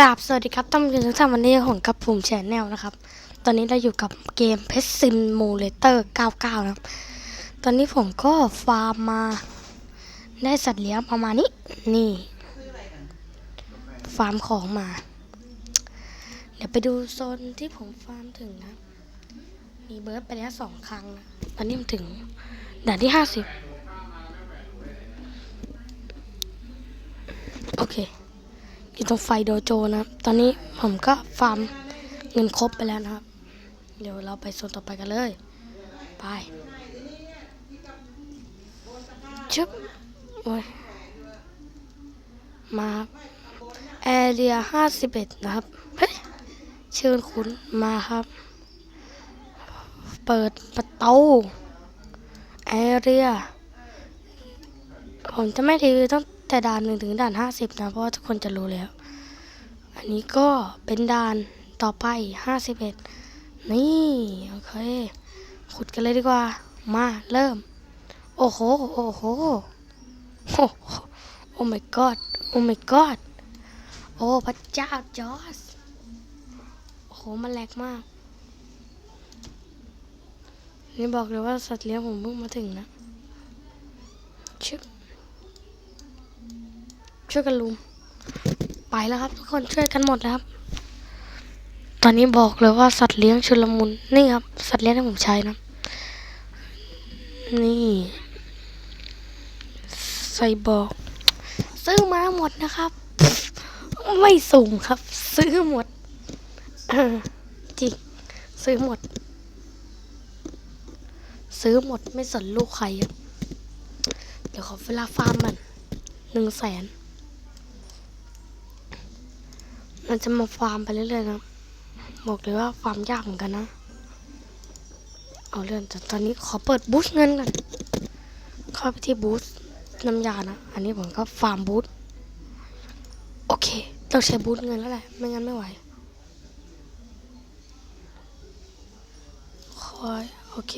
ราบสวัสดีครับท่านผู้ชมทุกท่านวันนี้ผมกับภูมิแชนแนลนะครับ ตอนนี้เราอยู่กับเกมเพ s ซิม m ูเลเตอร์99 นะครับ ตอนนี้ผมก็ฟาร์มมาได้สัตว์เลี้ยงประมาณนี้ นี่ ฟาร์มของมา เดี๋ยวไปดูโซนที่ผมฟาร์มถึงนะ มีเบิร์ดไปแล้วสองครั้งนะ ตอนนี้มันถึงด่านที่50โอเค อยู่ตรงไฟโดโจนะครับ ตอนนี้ผมก็ฟาร์มเงินครบไปแล้วนะครับ เดี๋ยวเราไปโซนต่อไปกันเลย ไปชึบโอ้ยมาแอเรียห้าสิบเอ็ดนะครับ เฮ้ย เชิญคุณมาครับ เปิดประตูแอเรียผมจะไม่รีวิวตั้งแต่ด่านหนึ่งถึงด่านห้าสิบนะ เพราะว่าทุกคนจะรู้แล้ว อันนี้ก็เป็นด่านต่อไปห้าสิบเอ็ดนี่ โอเค ขุดกันเลยดีกว่า มาเริ่ม โอ้โห โอ้โห โอ้โหโอ้ my god โอ้ my god โอ้ พระเจ้าจอสโอ้โห มันแรงมาก นี่บอกเลยว่าสัตว์เลี้ยงผมเพิ่งมาถึงนะชึบช่วยกันลุม ไปแล้วครับ ทุกคนช่วยกันหมดแล้วครับ ตอนนี้บอกเลยว่าสัตว์เลี้ยงชุลมุนนี่ครับ สัตว์เลี้ยงที่ผมใช้นะ นี่ ใส่บอกซื้อมาหมดนะครับ ไม่สุ่มครับ ซื้อหมดจริงซื้อหมด ซื้อหมดไม่สนลูกใคร เดี๋ยวขอเวลาฟาร์มมันหนึ่งแสน มันจะมาฟาร์มไปเรื่อยๆนะ บอกเลยว่าฟาร์มยากเหมือนกันนะ เอาเรื่องแต่ตอนนี้ขอเปิดบูสต์เงินก่อนเข้าไปที่บูสต์น้ำยานะ อันนี้ผมก็ฟาร์มบูสต์โอเค ต้องใช้บูสต์เงินแล้วแหละ ไม่งั้นไม่ไหวคอยโอเค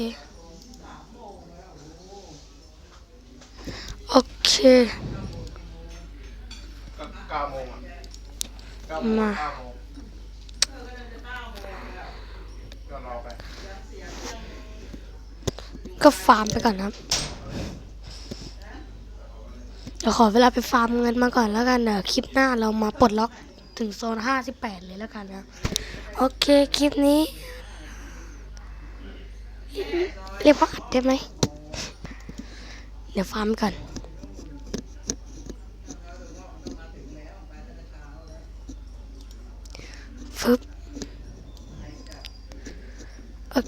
โอเคก็เก้าโมงอะ มาก็ฟาร์มไปก่อนนะครับ เดี๋ยวขอเวลาไปฟาร์มเงินมาก่อนแล้วกันเดี๋ยวคลิปหน้าเรามาปลดล็อกถึงโซน 58 เลยแล้วกันนะ โอเค คลิปนี้ เรียกว่าอัดได้ไหม เดี๋ยวฟาร์มก่อน ฟึบ โอ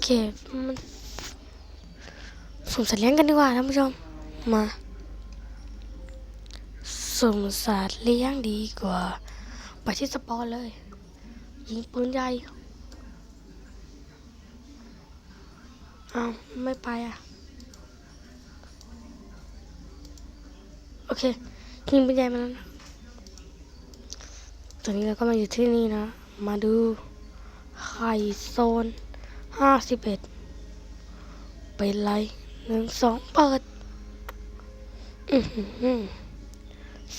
เค มันสุ่มสัตว์เลี้ยงกันดีกว่าท่านผู้ชม มา สุ่มสัตว์เลี้ยงดีกว่า ไปที่สปอนเลย ยิงปืนใหญ่เอาไม่ไปอะ โอเค ยิงปืนใหญ่มาแล้วนะตอนนี้เราก็มาอยู่ที่นี่นะ มาดูไข่โซน ห้าสิบเอ็ดเป็นไรหนึ่งสองเปิด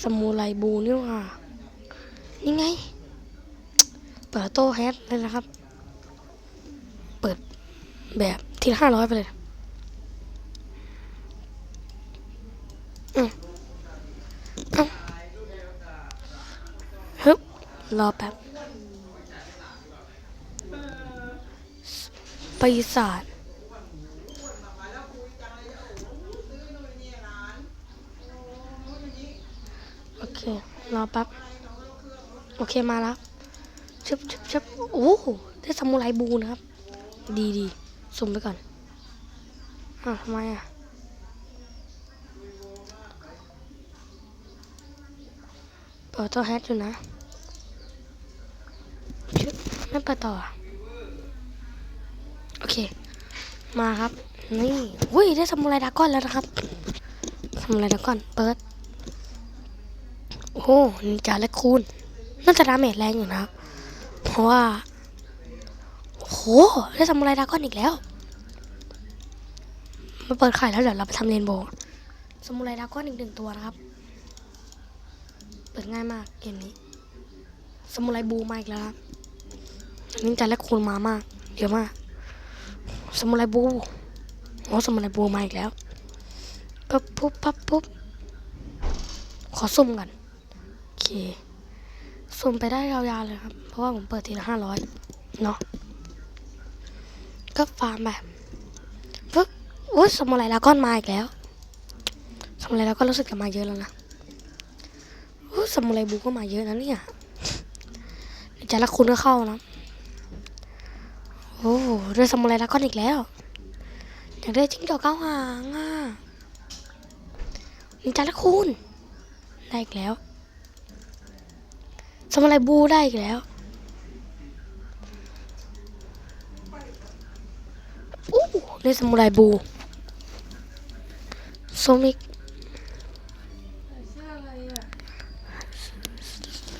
สมูไรบูนี่ว่านี่ไง เปิดโต้แฮทเลยนะครับ เปิดแบบทีห้าร้อยไปเลยฮึบรอแป๊บ ปีศาจโอเค รอแป๊บ โอเคมาแล้วชึบชึบชึบโอ้ได้ซามูไรบูนะครับ ดีดีสุ่มไปก่อนอ้าวทำไมอะเปิดตัวแฮชอยู่นะชึบไม่เปิดต่อ โอเค มาครับ นี่อุ้ยได้ซามูไรดาก้อนแล้วนะครับซามูไรดาก้อนเปิด โอ้โหนินจาและคูณน่าจะดาเมจแรงอยู่นะ เพราะว่าโอ้โหได้ซามูไรดาก้อนอีกแล้วมาเปิดไข่แล้วเดี๋ยวเราไปทำเรนโบว์ซามูไรดาก้อนอีกหนึ่งตัวนะครับ เปิดง่ายมากเกมนี้ สมุไรบูมาอีกแล้วครับนนี้จะแลกคูณมามากเยอะมาก สมุไรบูโอ้สมุไรบูมาอีกแล้วปั๊บปุ๊บปั๊บปุ๊บขอสุ่มกันโอเคสุ่มไปได้ยาวๆเลยครับ เพราะว่าผมเปิดทีละห้าร้อยเนาะก็ฟาร์มแบบปึ๊บอุ้ยสมุไรลาก้อนมาอีกแล้วสมุไรลาก้อนรู้สึกจะมาเยอะแล้วนะอุ้ยสมุไรบูก็มาเยอะนะเนี่ยจะรักคุณก็เข้านะ โอ้ได้สมุไรลาก้อนอีกแล้ว อยากได้จิ้งจอกเก้าหางอะนินจาละคุณได้อีกแล้ว สมุไรบูได้อีกแล้วอู้ได้สมุไรบูโซมิก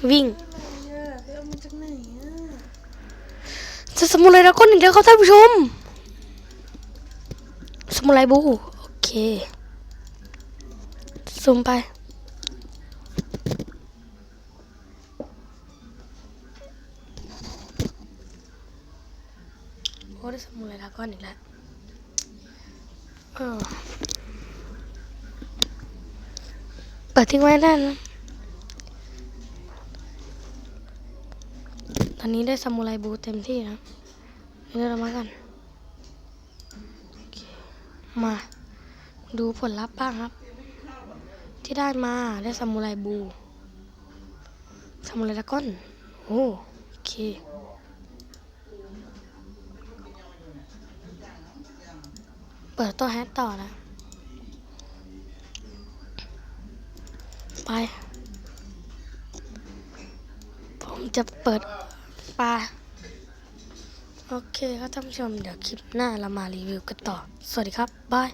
วิ่ง อะไรอะไปเอามาจากไหนอะ จะสมุไรแล้วก็หนึ่งเดียวครับท่านผู้ชม สมุไรบู โอเคซูมไป โอ้ได้สมุไรแล้วก้อนอีกแล้วเปิดทิ้งไว้ได้นะ อนนี้ได้ซามูไรบูเต็มที่นะเดี๋ยวเรามากัน มาดูผลลัพธ์บ้างครับ ที่ได้มาได้ซามูไรบูซามูไรดราก้อนโอ้โอเคเปิดตัวแฮตต่อนะ ไป ผมจะเปิด ปลาโอเคครับท่านผู้ชมเดี๋ยวคลิปหน้าเรามารีวิวกันต่อ สวัสดีครับบาย